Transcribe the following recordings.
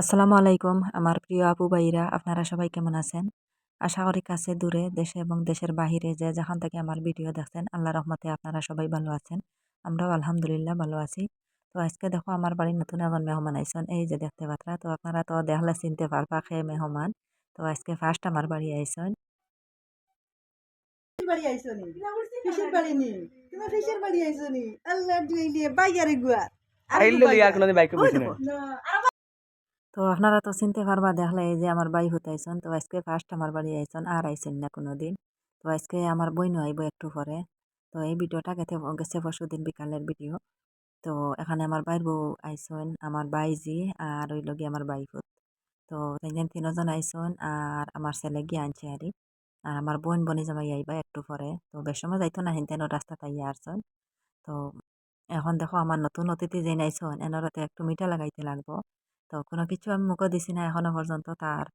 আসসালামু আলাইকুম আমার প্রিয় আপু ভাইরা আপনারা সবাই কেমন আছেন? আশা করি কাছে দূরে দেশে এবং দেশের বাহিরে যে যেখান থেকে আমার ভিডিও দেখছেন আল্লাহ রহমতে আপনারা সবাই ভালো আছেন। আমরাও আলহামদুলিল্লাহ ভালো আছি। তো আজকে দেখো আমার বাড়ির নতুন এখন মেহমান আইসন। এই যে দেখতে পাত্রা তো আপনারা তো দেখলে চিনতে পারবা খেয়ে মেহমান। তো আজকে ফার্স্ট আমার বাড়ি আইসন। বাড়ি আইছো নি ফিশের বাড়ি নি? তুমি ফিশের বাড়ি আইছো নি আল্লাহ বাইয়ারে গুয়া। আইলো লিয়া কোনদিন বাইকে বসে না তো আপনারা তো চিনতে পারবা দেখলে এই যে আমার বাই হতে আইসন তো আজকে ফার্স্ট আমার বাড়ি আইসন আর আইসেন না কোনো দিন তো আজকে আমার বইনও আইব একটু পরে। তো এই ভিডিওটা গেছে গেছে পরশু দিন বিকালের ভিডিও। তো এখানে আমার বাইর বউ আইসন আমার বাইজি আর ওই লগে আমার বাইফুত তো তাইজন তিনজন আইসন আর আমার ছেলে গিয়ে আনছে আরি আর আমার বোন, বনি জামাই আইবা একটু পরে। তো বেশ সময় যাইতো না, হেনতেন রাস্তা তাইয়া আসছেন তো এখন দেখো, আমার নতুন অতিথি যে নাইছন এনারতে একটু মিঠা লাগাইতে লাগবো। তো কোনো কিছু আমি মুখে দিছি না এখনও পর্যন্ত তার।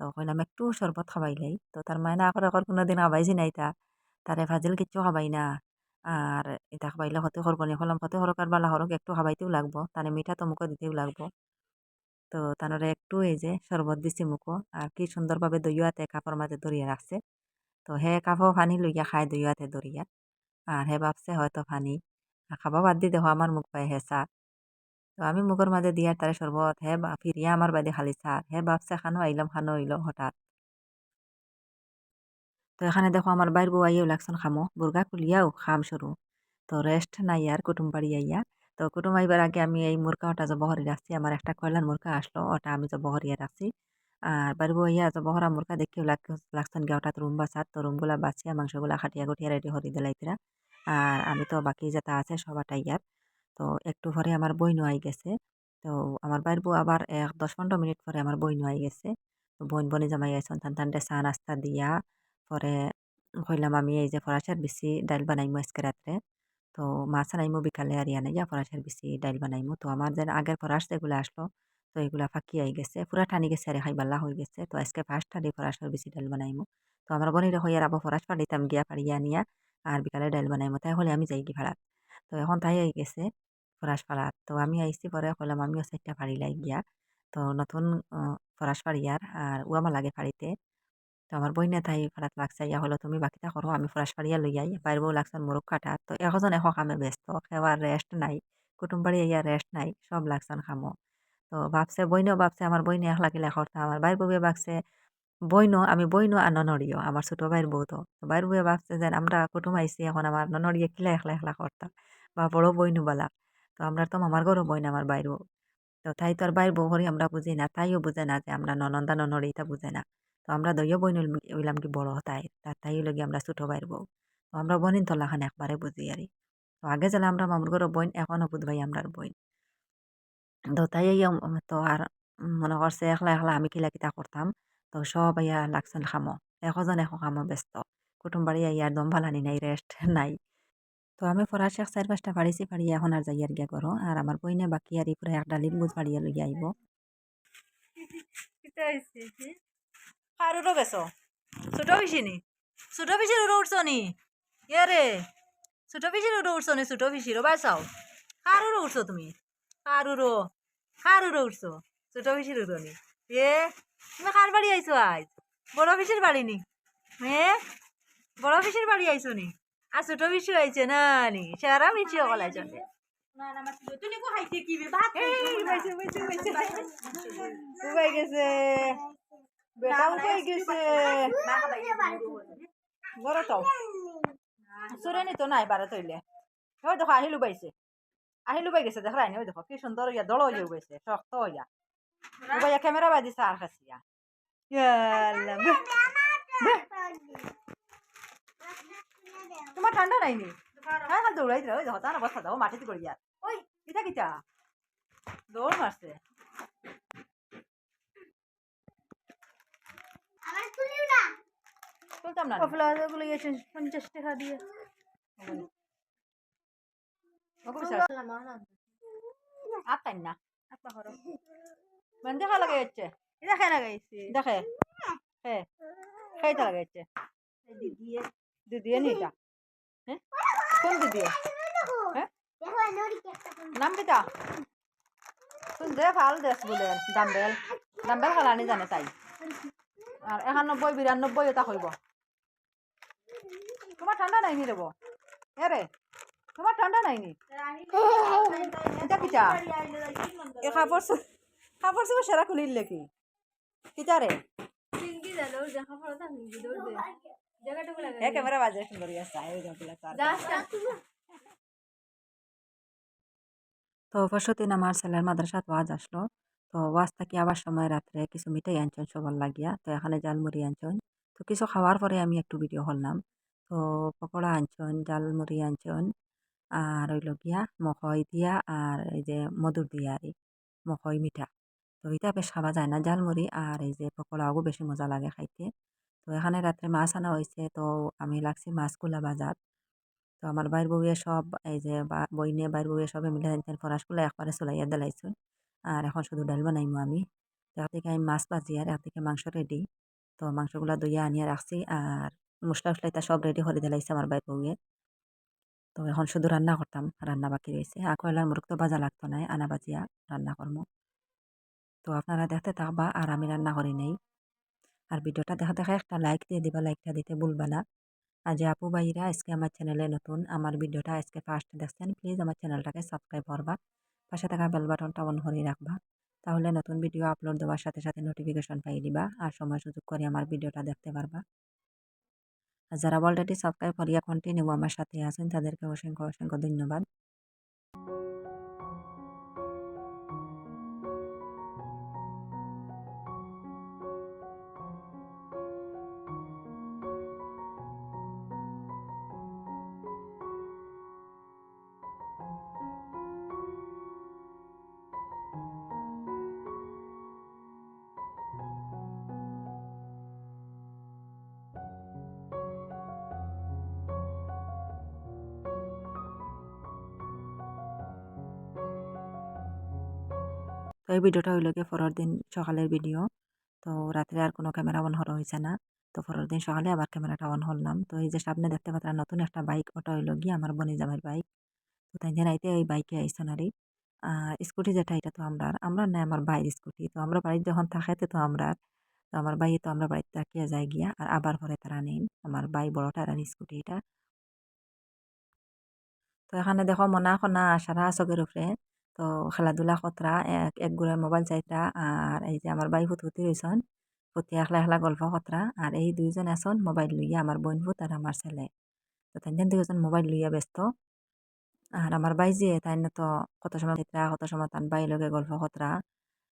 তো কইলাম, একটু শরবত খাবাইলাই তো তার মায়না আকর আকর কোনো দিন খাবাইছি নাই তা। তারে ভাজিল কিচ্ছু খাবাই না। আর এটা খাবাইলে হতে করব নি। হলাম হতে হরক আর বালা হরক একটু খাবাইতেও লাগবো। তানে মিঠা তো মুখে দিতেও লাগবো। তো তানরে একটু এই যে শরবত দিছি মুখো। আর কি সুন্দরভাবে দইয়াতে কাপড় মাঝে দরিয়া রাখছে। তো হে কাপড় পানি লইয়া খায় দইয়াতে দরিয়া আর হে ভাবছে হয়তো পানি। খাবা বাদ দি দেখো, আমার মুখ পায় হে চা তো আমি মুখের মাঝে দিয়ার তারে শরবত হে বা ফিরিয়া আমার বাদে খালি চা হে বাপসা খানো আইলাম, খানো আইলো হঠাৎ। তো এখানে দেখো আমার বাইর বউ আইয়াও লাগছেন খামো বুর্গা খুলিয়াও খাম শুরু তো রেস্ট নাই আর কুটুম বাড়ি আইয়া। তো কুটুম আইবার আগে আমি এই মুরগা ওটা জবহরি রাখছি আমার একটা কয়লার মুরগা আসলো ওটা আমি জবহরিয়া রাখছি আর বাড়ি বউ আইয়া জবহরা মুরগা দেখিও লাগছেন গিয়ে ওটা রুম বাসাত তো রুমগুলা বাঁচিয়া মাংসগুলা খাটিয়া গুটিয়া রেডি হরি দিলাইতিরা আর আমি তো বাকি যেটা আছে সবাটা ইয়ার তো একটু পরে আমার বইনও আই গেছে। তো আমার বাইর বউ আবার এক দশ পনেরো মিনিট পরে আমার বইনও আই গেছে। তো বইন বনি জামাই আইসন টান টানটে চা, নাস্তা দিয়া পরে কইলাম আমি এই যে ফরাসের বেশি ডাইল বানাইমু আজকে রাত্রে। তো মাছ আনাইমু বিকালে আর ইয়া নাইয়া ফরাসের বেশি ডাইল বানাইমু। তো আমার যে আগের ফরাস যেগুলো আসলো, তো এগুলা ফাঁকি আই গেছে, পুরা টানি গেছে আর খাইবাল্লা হয়ে গেছে। তো আজকে ফার্স্ট টানি ফরাসের বেশি ডাইল বানাইমু। তো আমার বোনের হইয়ার আবার ফরাস পাড়িতাম গিয়া, পাড়িয়া নিয়া আর বিকালে ডাইল বানাইমু, তাই হলে আমি যাই কি ভাড়াত। তো এখন তাই আই গেছে। ফরাস পাড়াত তো আমি আইসি পরে কইলাম, আমিও চারটা ফাড়ি লাই গিয়া তো নতুন ফরাস ফাড়িয়ার আর ও আমার লাগে ফাড়িতে। তো আমার বইনে তাই ফাড়াত লাগছে, ইয়া হলো, তুমি বাকিটা করো, আমি ফরাস ফাড়িয়া লই আই বাইর বউ লাগছেন মোরগ কাটা। তো এখন এশ কামে ব্যস্ত সেবার রেস্ট নাই, কুটুম বাড়ি ইয়া রেস্ট নাই, সব লাগছেন খামো তো ভাবছে, বইনও ভাবছে, আমার বইনে এক লাগিলে করতাম। আমার বাইর বউয়ে ভাবছে বইনও আমি বইনও আর ননড়িও আমার ছোট ভাইয়ের বউ তো। বাইর বউয়ে ভাবছে যে আমরা কুটুম আইসি, এখন আমার ননড়িয়ে কিলা একলা একলা করতাম, বা বড় বইনু বালা। তো আমরা তো মামার ঘরও বই না আমার বাইর বউ তো তাই তো আর বাইর বউ করি আমরা বুঝি না, তাইও বুঝে না যে আমরা ননন্দা ননর এটা বুঝে না। তো আমরা দইও বই হইলাম কি বড় তাই তার তাই লগে আমরা ছোট বাইর বউ তো আমরা বনিন তলাখান একবারে বুঝি আর তো আগে যারা আমরা মামুর ঘর বইন এখনও বুধ ভাই আমরার বইন। তো তাই তো আর মনে করছে একলা একলা আমি কিলা কিতা করতাম তো সব ইয়া লাগছেন খামো। এখন এখন খামো ব্যস্ত। কুটুম বাড়ি ইয়ার দম ভালানি নাই রেস্ট নাই। তো আমি ফরাস এক চার পাঁচটা পাড়িছি পাড়িয়ে এখন আর যাইয়ার গিয়া করো আর আমার বইনে বাকি আর পুরো এক ডালিম বুঝ পাড়িয়ে লইয়া আইব কারুরও গেছো? ছোট পিসি নি? ছোট পিসির উড়ো উঠছো নি? ইয়ারে ছোট পিসির উড়ো উঠছো নি? ছোট পিসিরও বাসাও কারুরও উঠছো তুমি? কারুরও কারুরও উঠছো? ছোট পিসির উড়ো নি? এ, তুমি কার বাড়ি আইছো আজ বড় পিসির বাড়ি নি? হে বড় পিসির বাড়ি আইছো নি? সারা মিছি অকল আইছো নি এই, বাইছে, বাইছে, বাইছে। উবাই গেছে। বেটা উবাই গেছে। বড় তো। সুরেনি নাই বারে তৈলে ওই দেখো আহিলু বাইছে আহিলু বাই গেছে দেখলাই ওই দেখো কি সুন্দর ইয়া দল হইয়া উবাইছে শক্ত হইয়া। উবাইয়া ক্যামেরা বাই দিছে আর খাসিয়া ইয়াল্লা, বেহ, বেহ। তোমার ঠান্ডা নাই নি হ্যাঁ খালি দৌড়াই দিলে ওই তার অবস্থা দেখো মাটিতে করি আর ওই কিতা কিতা দৌড় মারছে। তুলতাম না। কফলাগুলো গেছে পঞ্চাশ টাকা দিয়ে। আতাই না। মানে দেখা লাগে যাচ্ছে দেখা লাগাইছে। দেখে? হ্যাঁ। খাইতে লাগে যাচ্ছে দিদিয়ে। নি এটা হ্যাঁ? কোন দিদিয়ে হ্যাঁ? নাম কিটা তুমি যে ভালো দেশ বলে ডাম্বেল ডাম্বেল খেলানি জানে তাই। আর একানব্বই বিরানব্বই এটা হইব। তোমার ঠান্ডা নাইনি রেব এরে তোমার ঠান্ডা নাইনি এটা কিটা এ কাপড় কাপড় চোপড় সেরা খুলিল কি কিটা রে এ ক্যামেরা বাজে সুন্দর আছে ওই জঙ্গলা তো পরশুদিন আমার ছেলের মাদ্রাসাত ওয়াজ আসলো। তো ওয়াজ থাকি আবার সময় রাত্রে কিছু মিঠাই আনছেন সবার লাগিয়া? তো এখানে জালমুড়ি আনছেন। তো কিছু খাওয়ার পরে আমি একটু ভিডিও করলাম তো পকোড়া আনছেন জালমুড়ি আনছেন আর ওইল গিয়া মকই দিয়া আর এই যে মধুর দিয়া আর মকই মিঠা। তো এটা বেশ খাওয়া যায় না জালমুড়ি আর এই যে পকোড়াও বেশি মজা লাগে খাইতে। তো এখানে রাত্রে মাছ আনা হয়েছে। তো আমি লাগছি মাছগুলা বাজার। তো আমার বাইর বউয়ে সব, এই যে বা বইনে বাইর বউয়ে সবে মিলে জানতেন ফরাসগুলো, একবারে চলাইয়া দিলাইছুন। আর এখন শুধু ডাল বানাইমু আমি। এর থেকে আমি মাছ ভাজি আর এর থেকে মাংস রেডি তো মাংসগুলো দইয়া আনিয়া রাখছি আর মশলা উসলা এটা সব রেডি করে দিলাইছে আমার বাইর বউয়ে। তো এখন শুধু রান্না করতাম, রান্না বাকি রয়েছে। আর কয়লার মুরগ তো বাজা লাগতো না, আনা বাজিয়া রান্না করব তো আপনারা দেখতে থাকবা আর আমি রান্না করি নেই। আর ভিডিওটা দেখা দেখা একটা লাইক দিয়ে দিবা লাইকটা দিতে ভুলবা না। আর যে আপু ভাইরা, আজকে আমার চ্যানেলে নতুন, আমার ভিডিওটা আজকে ফার্স্ট দেখছেন প্লিজ আমার চ্যানেলটাকে সাবস্ক্রাইব করবা। পাশে থাকা বেল বাটনটা অন করে রাখবা। তাহলে নতুন ভিডিও আপলোড দেওয়ার সাথে সাথে নোটিফিকেশন পাই দিবা আর সময় সুযোগ করে আমার ভিডিওটা দেখতে পারবা। আর যারা অলরেডি সাবস্ক্রাইব করিয়া কন্টিনিউ আমার সাথে আছেন, তাদেরকে অসংখ্য অসংখ্য ধন্যবাদ। তো এই ভিডিওটা হইল গিয়ে পরের দিন সকালের ভিডিও। তো রাত্রে আর কোনো ক্যামেরা অন করা হয়েছে না। তো পরের দিন সকালে আবার ক্যামেরাটা অন করলাম তো এই যে সামনে দেখতে পাত্রা নতুন একটা বাইক, ওটা হইল গিয়ে আমার বনি জামাইয়ের বাইক। তো তাই দিন আইতে ওই বাইকে আইসন আর স্কুটি যেটা, এটা তো আমরা আমরা না, আমার বাইর স্কুটি। তো আমরা বাড়িতে যখন থাকাতে তো আমরা তো আমার ভাই তো আমরা বাড়িতে তাকিয়ে যাই গিয়া, আর আবার পরে তারা নেন আমার ভাই বড়টা আর স্কুটি এটা। তো এখানে দেখো, মনা খনা সারা চকের উপরে তো খেলাধুলা কতরা এক এক গুড়া মোবাইল চাইতরা আর এই যে আমার বাই ফুট ফুটি রয়েছেন ফুটি একলা একলা গল্প কতরা আর এই দুইজন আছেন মোবাইল লইয়া আমার বোন ফুট আর আমার ছেলে তো তাই দুইজন মোবাইল লইয়া ব্যস্ত। আর আমার বাই যে তাই তো কত সময় চিত্রা কত সময় তান বাই লগে গল্প কতরা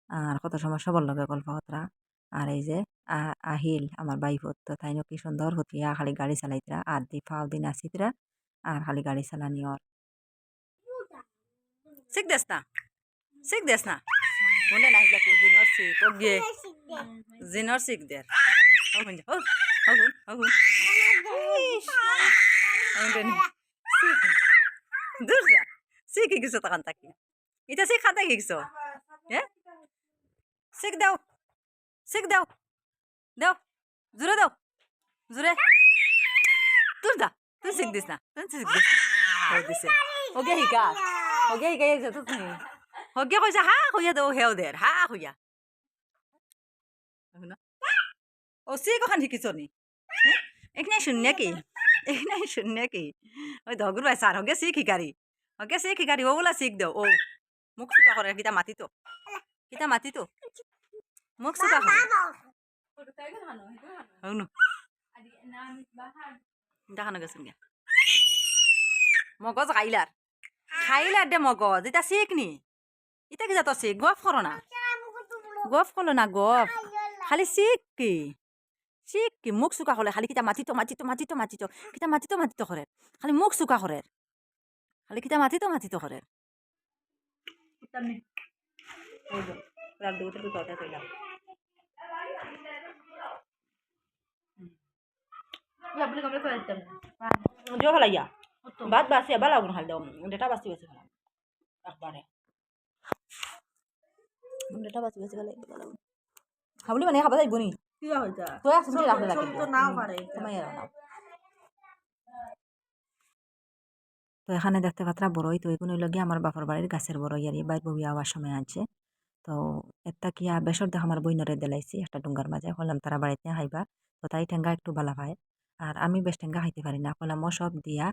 আর কত সময় সবার লগে গল্প কতরা আর এই যে আহিল আমার বাই ফুট। তো তাই কি সুন্দর হতিয়া খালি গাড়ি চালাইতরা আর দি ফাও দিন আসিতরা আর খালি গাড়ি চালানি ওর শিখ দেস না শিখ দেস না মনে নাই যাকু জিনর শিখ ও গে জিনর শিখ দে হগুন হগুন হগুন হগুন দূর যা শিখে গেছো তখন তাকে এটা শিখ খাতে গেছো হ্যাঁ শিখ দাও শিখ দাও দাও জোরে দাও জোরে তুই যা তুই শিখ দিস না তুই শিখ দিস না ওকে শিকা ওকে শিকাই আছে তো তুমি ওকে কইছে হা কইয়া দেও হেও দের হা কইয়া ও সি কখন শিকিছ নি এইখানে শূন্য কি এইখানে শূন্য কি ওই দগুর ভাই স্যার হগে শিখ শিকারি হগে শিখ শিকারি ও বলা শিখ দেও ও মুখ চুকা করে কিতা মাতি তো কিতা মাতি তো মুখ চুকা করে দেখানো গেছে গিয়া মগজ খাইলার খাইলার দে মগজ এটা শিখ নি? এটা কি যাত শিখ গফ করো না? গফ করল না গফ? খালি শিখ কি? শিখ কি? মুখ চুকা হলে খালি কিতা মাতিতো মাতিতো মাতিতো মাতিতো কিতা মাতিতো মাতিতো করে খালি মুখ চুকা করে খালি কিতা মাতিতো মাতিতো করে জোর ফেলাইয়া ভাত বাসি এবার লাগুন খালি দাও ডেটা বাসি বেশি ফেলাম একবারে ডেটা বাসি বেশি ফেলাই খাবলি মানে খাবা যাইব নি কি হইতা রাখলে তো নাও পারে তোমার নাও তো এখানে দেখতে পাত্রা বড়ই তো এগুলো লগে আমার বাপর বাড়ির গাছের বড়ই আর বাইর বউ আওয়ার সময় আছে তো একটা কিয়া বেসর দেখ আমার বইনরে দিলাইছি একটা ডুঙ্গার মাঝে হলাম তারা বাড়িতে খাইবা তো তাই ঠেঙ্গা একটু বালা পায় আর আমি বেশ ঠেঙ্গা খাইতে পারি না হলাম সব দিয়া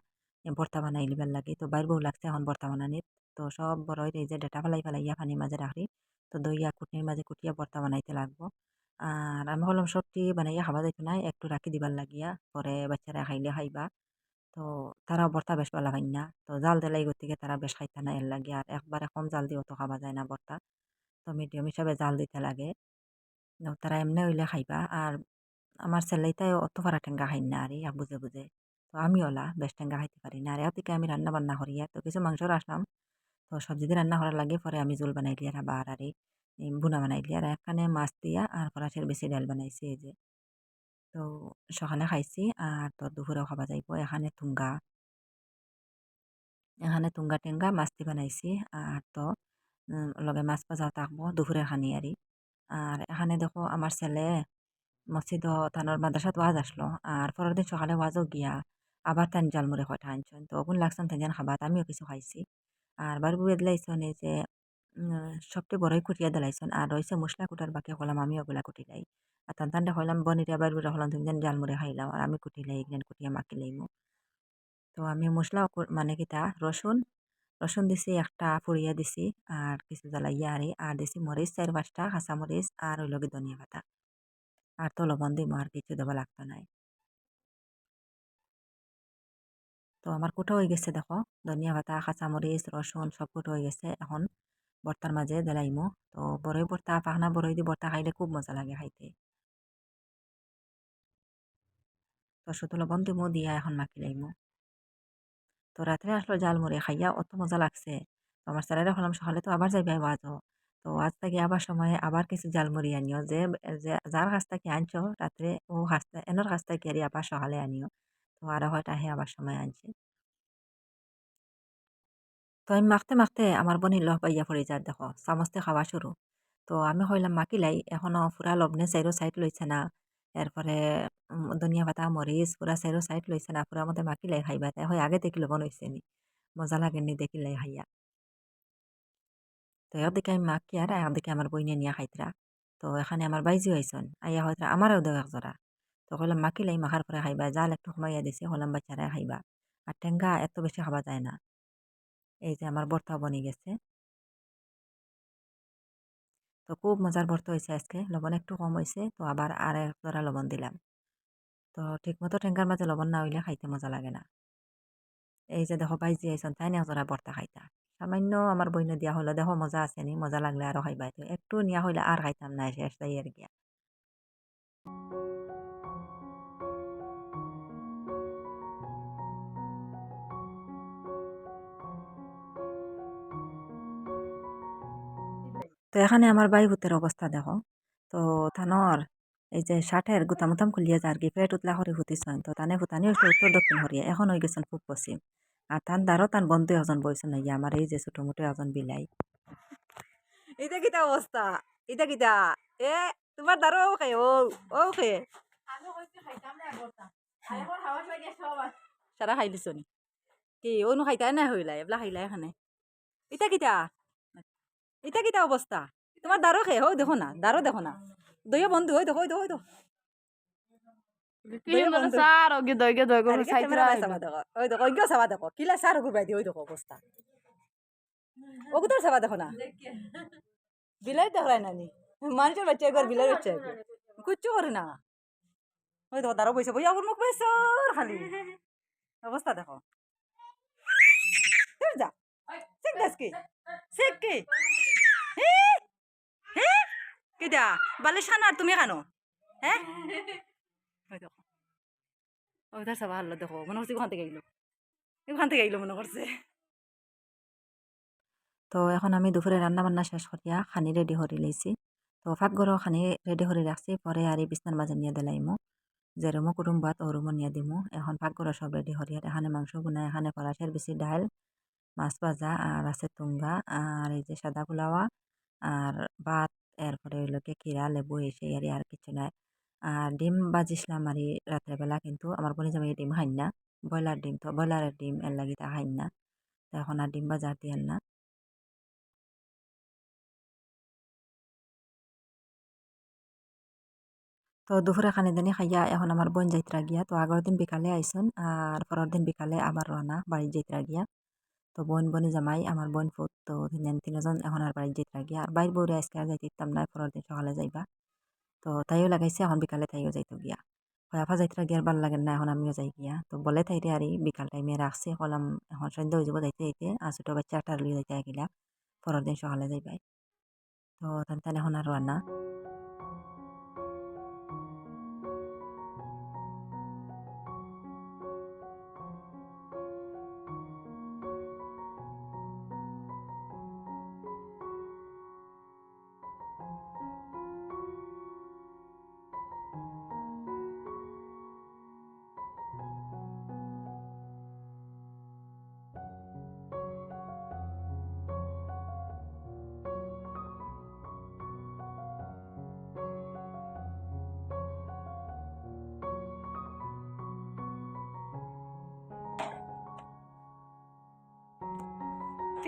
ভর্তা বানাই লিবার লাগে তো বাইর বউ লাগছে এখন ভর্তা বানানির তো সব বড় এই যে ডেটা ফেলাই ফেলাইয়া পানির মাঝে রাখি তো দইয়া কুটনির মাঝে কুটিয়া ভর্তা বানাইতে লাগবো আর আমি হলাম সবটি বানাইয়া খাবা যাইতো না একটু রাখি দিবার লাগিয়া পরে বাচ্চারা খাইলে খাইবা তো তারা ভর্তা বেশ ভালো হয় না তো জাল দিলাই গতিকে তারা বেশ খাইতে না এর লাগে আর একবারে কম জাল দিও তো খাওয়া যায় না ভর্তা তো মিডিয়াম হিসাবে জাল দিতে লাগে তারা এমনি হইলে খাইবা আর আমার ছেলেটাই অত ফারা ঠেঙ্গা খাই না আর বুঝে বুঝে তো আমি ওলা বেশ ঠেঙ্গা খাইতে পারি না। আর এদিকে আমি রান্না বান্না করি আর তো কিছু মাংস রাখলাম তো সবজি দিয়ে রান্না করার লাগে, পরে আমি জোল বানাই লিয়ার আবার আর বুনা বানাই আর এখানে মাছ দিয়া আর ফরাসের বেশি ডাল বানাইছি এই যে। তো সকালে খাইছি আর তো দুপুরেও খাওয়া যাইব। এখানে তুঙ্গা। এখানে তুঙ্গা টেঙ্গা মাছটি বানাইছি আর তো লগে মাছ ভাজাও থাকব দুপুরের খানি আরি আর এখানে দেখো আমার ছেলে মসজিদ থানোর মাদ্রাসাত ওয়াজ আসলো। আর পরের দিন সকালে ওয়াজও গিয়া আবার তান জালমুড়ে কয়টা আনছেন তো ওগুন লাগছেন তেন খাবাত আমিও কিছু খাইছি আর বার বুয়ে দিলাইছেন এই যে সবটি বড়ই কুটিয়া দিলাইছেন আর রয়েছে মশলা কুটার বাকি হলাম আমি ওগুলা কুটি লাই আর তান তান্ডে হলাম বনিরা বার বুড়া হলাম তুমি যেন জালমুড়ে খাইলাও আর আমি কুটি লাই এগুলো কুটিয়া মাখি লাইমু তো আমি মশলা মানে কিতা রসুন রসুন দিছি একটা পুড়িয়া দিছি আর কিছু জ্বালাইয়া আরি আর দিছি মরিচ চার পাঁচটা কাঁচা মরিচ আর ওই লগে ধনিয়া পাতা আর তো লবণ দিব আর কিছু দেওয়া লাগতো নাই তো আমার কুটো হয়ে গেছে দেখো। ধনিয়া পাতা, কাঁচামরিচ, রসুন সব কুটো হয়ে গেছে এখন। বর্তার মাঝে দিলাইমো তো বড়ই বর্তা, পাখনা বড়ই দিয়ে বর্তা খাইলে খুব মজা লাগে খাইতে। তো শুধু লবণ দিমো দিয়া এখন মাখি লাইমো তো রাত্রে আসলো জালমুড়ি খাইয়া অত মজা লাগছে। তো আমার স্যারেরা হলাম সকালে তো আবার যাইবে ওয়াজও তো আজ থেকে আবার সময়ে আবার কিছু জালমুড়ি আনিও। যে যার কাছ থেকে আনছো, রাত্রে ও কাছ এনর কাছ থেকে আবার সকালে আনিও। তো আরও হয়তো আহে আবার সময় আনছে। তো আমি মাখতে মাখতে আমার বনি লহ পাইয়া পড়ে যার দেখো চামচতে খাওয়া শুরু। তো আমি হইলাম মাকিলাই এখনও পুরা লবণে চাইরো সাইড লইছে না। এরপরে ধনিয়া পাতা, মরিচ পুরা চাইরো সাইড লইছে না, পুরা মতে মাকিলাই খাইবা। তাই হয় আগে দেখি লবণ হয়েছে নি। মজা লাগে লাগেনি দেখিলাই খাইয়া। তো একদিকে আমি মাকি আর একদিকে আমার বইনে নিয়ে খাইতরা। তো এখানে আমার বাইজিও আইসন, আইয়া হয়তো আমারও দেও একজোড়া তো কইলাম মাকিলাই মাখার পরে খাইবা জাল একটু কমাইয়া দিছি হলাম বাচ্চারা খাইবা আর টেঙ্গা এত বেশি খাওয়া যায় না। এই যে আমার ভর্তা বনি গেছে। তো খুব মজার ভর্তা হয়েছে আজকে, লবণ একটু কম হয়েছে তো আবার আর এক জোড়া লবণ দিলাম। তো ঠিক মতো টেঙ্গার মাঝে লবণ না হইলে খাইতে মজা লাগে না। এই যে দেখো বাইজি আইসন তাই না জোড়া ভর্তা খাইতা। সামান্য আমার বইন দিয়া হলো, দেখো মজা আছে নি, মজা লাগলে আরও খাইবা। তো একটু নিয়া হইলে আর খাইতাম না, শেষ তাই আর গিয়া তো এখানে আমার বাই ভূতের অবস্থা দেখো। তো থানর এই যে ষাটের গুতামুতাম খুলিয়া যার কি পেট উতলা হরি হুতিছেন তো তানে ফুতানি হচ্ছে উত্তর দক্ষিণ হরিয়া এখন হয়ে গেছেন খুব পশ্চিম। আর তান দ্বারও তান বন্ধু এজন বইছেন ইয়া আমার এই যে ছোট মোটো এজন বিলাই। এটা কিতা অবস্থা এটা কিতা? এ তোমার দ্বারও ওকে ও ওকে সারা খাই দিছ নি কি অনু খাইতাই না হইলা এবলা খাইলা এখানে। ইটা কিতা? ইটা কিতা অবস্থা তোমার দ্বারও খে হো দেখো না দ্বারও দেখো না। দইয়া বন্ধু হই দেখো হই দেখো। হই দেখো মানে দেখো। কিলা সার ওগুর বাইদি ওই দেখো অবস্থা ওগু তোর চাবা দেখো না। বিলাই নানি মানুষের বাচ্চা একবার বিলাই বাচ্চা একবার কুচ্ছু করে না। ওই দেখো তারও বইছে বইয়া ওর মুখ বইছে খালি। অবস্থা দেখো। যা। শিখ দাস কি শিখ কি? হে হে কিটা বালিশ খানো আর তুমি খানো হ্যাঁ দেখো। ওই তার সবা হাল্লা দেখো। মনে হচ্ছে ওখান থেকে আইলো ওখান থেকে আইলো মনে করছে। তো এখন আমি দুপুরে রান্না বান্না শেষ করিয়া খানি রেডি করে লইছি। তো পাকঘরও খানি রেডি করে রাখছি। পরে আর এই বিছনার মাঝে নিয়ে দিলাইমো। যে রুমো কুটুম ভাত, ও রুমো নিয়ে দিমু। এখন পাকঘরও সব রেডি করি আর এখানে মাংস গুনা এখানে ফরাসের বেশি ডাল মাছ ভাজা, আর আছে তুঙ্গা, আর এই যে সাদা পোলাওয়া আর ভাত, এরপরে হইল লোকে কিরা, লেবু এসে আর আর কিছু নাই। আর ডিম বাজিসলাম আর রাত্রেবেলা কিন্তু আমার বোনে জামাই ডিম হাইন না। ব্রয়লার ডিম তো, ব্রয়লারের ডিম, এর লাগি তা হাইন না। এখন আর ডিম বাজার দিয়ে না। তো দুপুরে খানি দানি খাইয়া এখন আমার বোন যাইতরা গিয়া, তো আগের দিন বিকালে আইসন, আর পরের দিন বিকালে আবার রওনা, বাড়ি যাইতরা গিয়া। তো বোন বনি জামাই, আমার বোন ফুট তো তিনজন এখন আর বাড়ি যাইত্রা গিয়া আর বাইর বউরে আজকে আর যাইতে ইতাম না পরের দিন সকালে যাইবা। তো তাইও লাগাইছে, এখন বিকালে তাইও যাইতো গিয়া। কয়াফা যাইত্রা গিয়ার ভালো লাগে না, এখন আমিও যাই গিয়া। তো বলে তাইরে আর, বিকাল টাইমে রাখছে, কলাম এখন সন্ধ্যা হয়ে যাব যাইতে যাইতে। আর ছোটো বাচ্চা একটা লিয়ে যাইতে গিলা পরের দিন সকালে যাইবাই। তো তান তান এখন আর রান্না।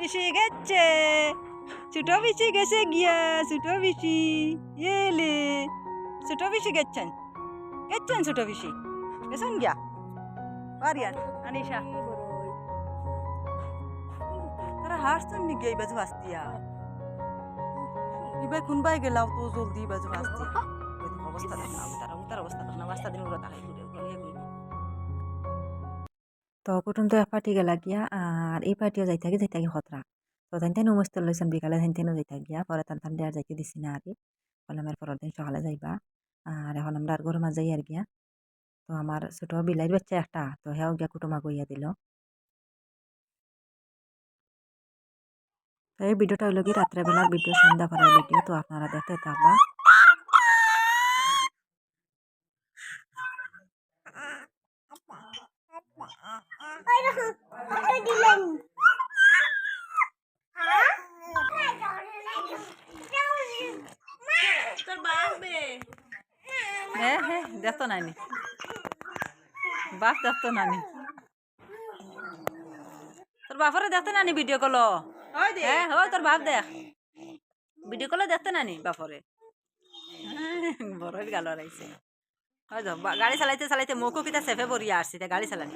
পিসি গেছে। ছোট পিসি গেছে গিয়া, ছোট পিসি এলে। ছোট পিসি গেছেন? গেছেন ছোট পিসি গেছেন গিয়া? পারিয়ান আনিশা তারা হাসছেন নাকি এই বাজু হাসতিয়া এবার কোনবাই গেলাও তো জলদি বাজু হাসতিয়া অবস্থা দেখ না তার তার অবস্থা দেখ, না, বাস্তা দিন উড়া তাকাই ঘুরে ঘুরে তো কুটুম তো এক গেলা গিয়া আর এই পার্টিও যাই গিয়ে যাই গিয়ে খতরা তো তাই তেন মুস্ত লইছেন বিকালে তাই তেনও যাইতে গিয়া পরে তান তান আর যাইতে দিছি না আর বললাম এর পরের দিন সকালে যাইবা আর এখন আমরা আর গরু মাছ যাই আর গিয়া তো আমার ছোট বিলাইর বাচ্চা একটা তো হেও গিয়া কুটুমা গইয়া দিল তো এই ভিডিওটা হইল কি রাত্রেবেলার ভিডিও সন্ধ্যা পরের ভিডিও তো আপনারা দেখতে থাকবা হ্যাঁ হ্যাঁ দেখতো নানি। বাপ দেখতো নানি। তোর বাপরে দেখতে নানি ভিডিও কল হ্যাঁ হয় তোর বাপ দেখ। ভিডিও কলে দেখতে নানি বাপরে। বড় গালো রাইছে হয় তো বা- গাড়ি চালাইতে চালাইতে মোকো কিতা সেফে পড়িয়া আসছি তা গাড়ি চালানি।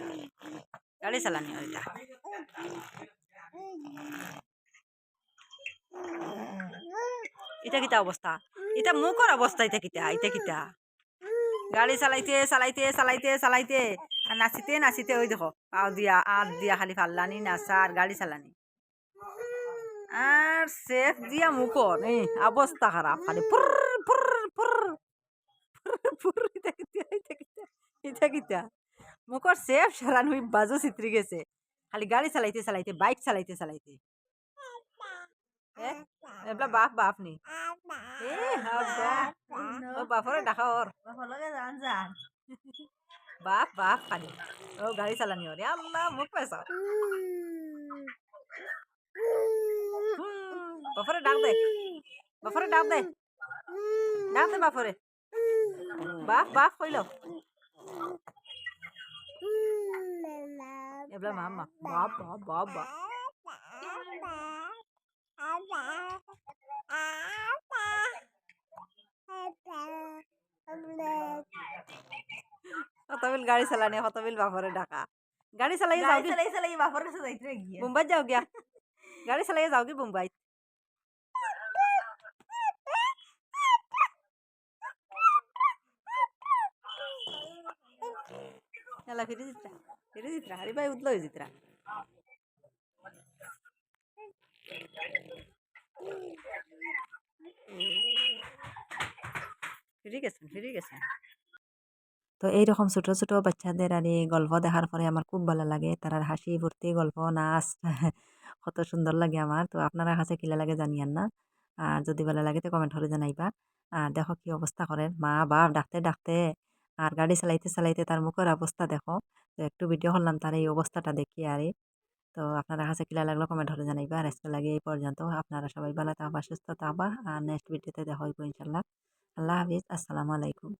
গাড়ি চালানি ওইটা এটা কিতা অবস্থা এটা মুখর অবস্থা এটা কিতা? এটা কিতা? গাড়ি চালাইতে চালাইতে চালাইতে চালাইতে নাচিতে নাচিতে ওই দেখো। পাও দিয়া আট দিয়া, খালি ফাল্লানি নাচা আর গাড়ি চালানি। আর সেফ দিয়া মুখর এই অবস্থা খারাপ খালি ফুর ফুর ফুর কিতা কিতা মুখর সেফ সারান হই বাজু চিত্রি গেছে। খালি গাড়ি চালাইতে চালাইতে বাইক চালাইতে চালাইতে। এবলা বাপ বাপ নি। ও বাপরে ডাকা ওর বাপ বাপ খালি। ও গাড়ি চালানি ওরে। আল্লাহ মুখ পেছা বাপরে ডাক দে। বাপরে ডাক দে। ডাক দে বাপরে। বাপ বাপ কইল এবলা মামা বাপ বাপ বাপ বাপ কতবিল গাড়ি চালানি কতবিল বাপরে ডাকা গাড়ি চালাই যাও কি চালাই চালাই বাপর কাছে যাইতে গিয়ে মুম্বাই যাও গিয়া গাড়ি চালাই যাও কি মুম্বাই ಫಿರಿ ಚಿತ್ರ ಹರಿಬಾಯಿ ಉದ್ಲೋ ಚಿತ್ರ ফিরে গেছেন ফিরে গেছেন তো এইরকম ছোট ছোট বাচ্চাদের আর এই গল্প দেখার পরে আমার খুব ভালো লাগে তারার হাসি ফুর্তি গল্প নাচ কত সুন্দর লাগে আমার তো আপনারা কাছে কিলা লাগে জানিয়ান না আর যদি ভালো লাগে তো কমেন্ট করে জানাইবা আর দেখো কি অবস্থা করেন মা বাপ ডাকতে ডাকতে আর গাড়ি চালাইতে চালাইতে তার মুখের অবস্থা দেখো তো একটু ভিডিও করলাম তার এই অবস্থাটা দেখি আর। তো আপনারা কাছে কিলা লাগল কমেন্ট হলে জানাইবা। আর আজকে লাগে এই পর্যন্ত। আপনারা সবাই ভালো থাকবা, সুস্থ থাকবা। আর নেক্সট ভিডিওতে দেখা হইব ইনশাল্লাহ আল্লাহ হাফিজ। আসসালামু আলাইকুম।